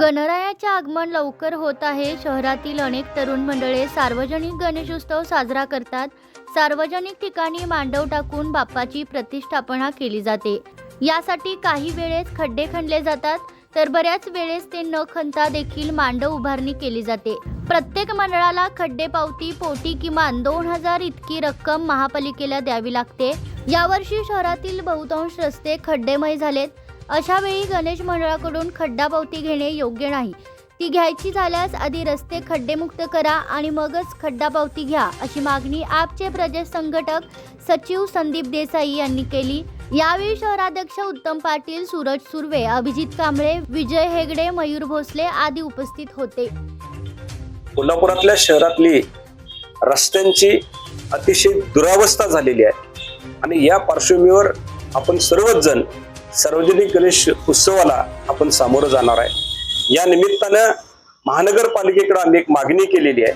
गणरायाचे आगमन लवकर होत आहे. शहरातील अनेक तरुण मंडळे सार्वजनिक गणेशोत्सव साजरा करतात. सार्वजनिक ठिकाणी मांडव टाकून बाप्पाची प्रतिष्ठापना केली जाते. यासाठी काही वेळेस खड्डे खणले जातात तर बऱ्याच वेळेस ते न खणता देखील मांडव उभारणी केली जाते. प्रत्येक मंडळाला खड्डे पावती पोटी किमान दोन हजार इतकी रक्कम महापालिकेला द्यावी लागते. यावर्षी शहरातील बहुतांश रस्ते खड्डेमय झालेत. अशावेळी गणेश मंडळाकडून खड्डापावती घेणे योग्य नाही. ती घ्यायची झाल्यास आधी रस्ते खड्डेमुक्त करा आणि मगच खड्डापावती घ्या अशी मागणी आपचे प्रदेश संघटक सचिव संदीप देसाई यांनी केली. यावेळी शहराध्यक्ष उत्तम पाटील सूरज सुर्वे अभिजित कांबळे विजय हेगडे मयूर भोसले आदी उपस्थित होते. कोल्हापुरातल्या शहरातली रस्त्यांची अतिशय दुरावस्था झालेली आहे. आणि या पार्श्वभूमीवर आपण सर्वच जण सार्वजनिक गणेश उत्सवाला आपण सामोरं जाणार आहे. या निमित्तानं महानगरपालिकेकडे आम्ही एक मागणी केलेली आहे.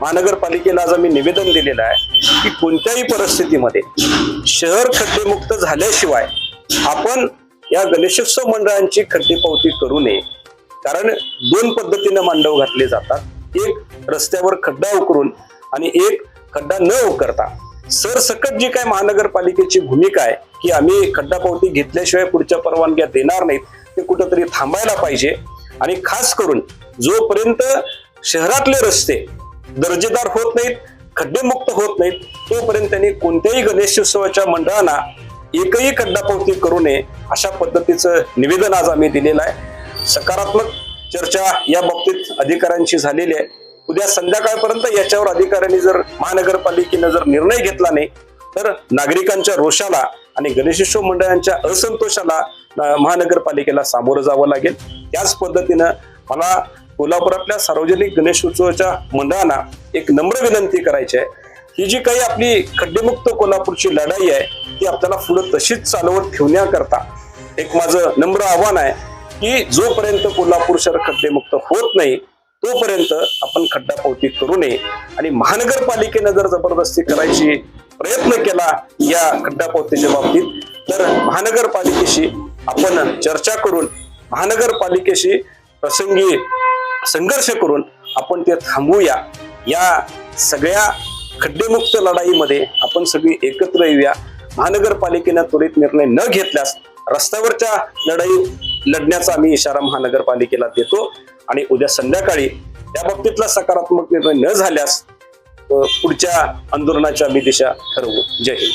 महानगरपालिकेला आज आम्ही निवेदन दिलेलं आहे की कोणत्याही परिस्थितीमध्ये शहर खड्डेमुक्त झाल्याशिवाय आपण या गणेशोत्सव मंडळांची खड्डेपावती करू नये. कारण दोन पद्धतीनं मांडव घातले जातात. एक रस्त्यावर खड्डा उकरून आणि एक खड्डा न उकरता सरसकट जी काय महानगरपालिकेची भूमिका आहे की आम्ही खड्डापावती घेतल्याशिवाय पुढच्या परवानग्या देणार नाहीत ते कुठंतरी थांबायला पाहिजे. आणि खास करून जोपर्यंत शहरातले रस्ते दर्जेदार होत नाहीत खड्डेमुक्त होत नाहीत तोपर्यंत त्यांनी कोणत्याही गणेशोत्सवाच्या मंडळांना एकही खड्डापावती करू नये अशा पद्धतीचं निवेदन आज आम्ही दिलेलं आहे. सकारात्मक चर्चा या बाबतीत अधिकाऱ्यांशी झालेली आहे. उद्या संध्याकाळपर्यंत याच्यावर अधिकाऱ्यांनी जर महानगरपालिकेनं जर निर्णय घेतला नाही तर नागरिकांच्या रोषाला आणि गणेशोत्सव मंडळांच्या असंतोषाला महानगरपालिकेला सामोरं जावं लागेल. त्याच पद्धतीनं मला कोल्हापुरातल्या सार्वजनिक गणेशोत्सवाच्या मंडळांना एक नम्र विनंती करायची आहे. ही जी काही आपली खड्डेमुक्त कोल्हापूरची लढाई आहे ती आपल्याला पुढे तशीच चालवत ठेवण्याकरता एक माझं नम्र आव्हान आहे की जोपर्यंत कोल्हापूर शहर खड्डेमुक्त होत नाही तोपर्यंत आपण खड्डापावती करू नये. आणि महानगरपालिकेनं जर जबरदस्ती करायची प्रयत्न केला या खड्डापावतीच्या बाबतीत तर महानगरपालिकेशी आपण चर्चा करून महानगरपालिकेशी प्रसंगी संघर्ष करून आपण ते थांबवूया. या सगळ्या खड्डेमुक्त लढाईमध्ये आपण सगळी एकत्र येऊया. महानगरपालिकेनं त्वरित निर्णय न घेतल्यास रस्त्यावरच्या लढाई लढण्याचा आम्ही इशारा महानगरपालिकेला देतो. आणि उद्या संध्याकाळी त्या बाबतीतला सकारात्मक निर्णय न झाल्यास पुढच्या आंदोलनाच्या आम्ही दिशा ठरवू. जय हिंद.